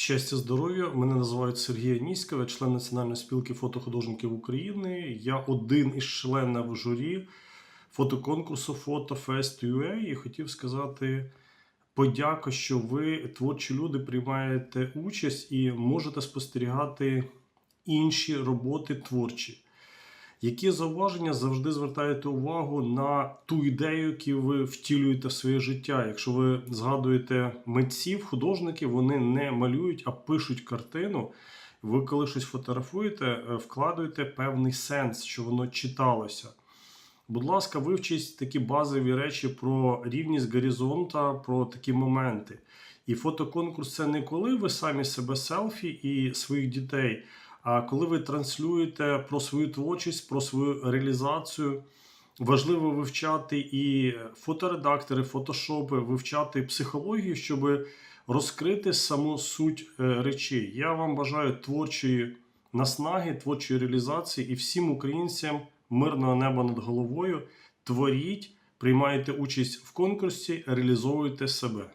Щастя, здоров'я. Мене називають Сергій Аніськов, член Національної спілки фотохудожників України. Я один із членів журі фотоконкурсу Фотофест UA і хотів сказати подяку, що ви, творчі люди, приймаєте участь і можете спостерігати інші роботи творчі. Які зауваження завжди звертаєте увагу на ту ідею, яку ви втілюєте в своє життя? Якщо ви згадуєте митців, художників, вони не малюють, а пишуть картину. Ви, коли щось фотографуєте, е, вкладуєте певний сенс, що воно читалося. Будь ласка, вивчіть такі базові речі про рівність горизонта, про такі моменти. І фотоконкурс це не коли ви самі себе селфі і своїх дітей, коли ви транслюєте про свою творчість, про свою реалізацію. Важливо вивчати і фоторедактори, фотошопи, вивчати психологію, щоб розкрити саму суть е, речей. Я вам бажаю творчої наснаги, творчої реалізації і всім українцям мирного неба над головою. Творіть, приймайте участь в конкурсі, реалізовуйте себе.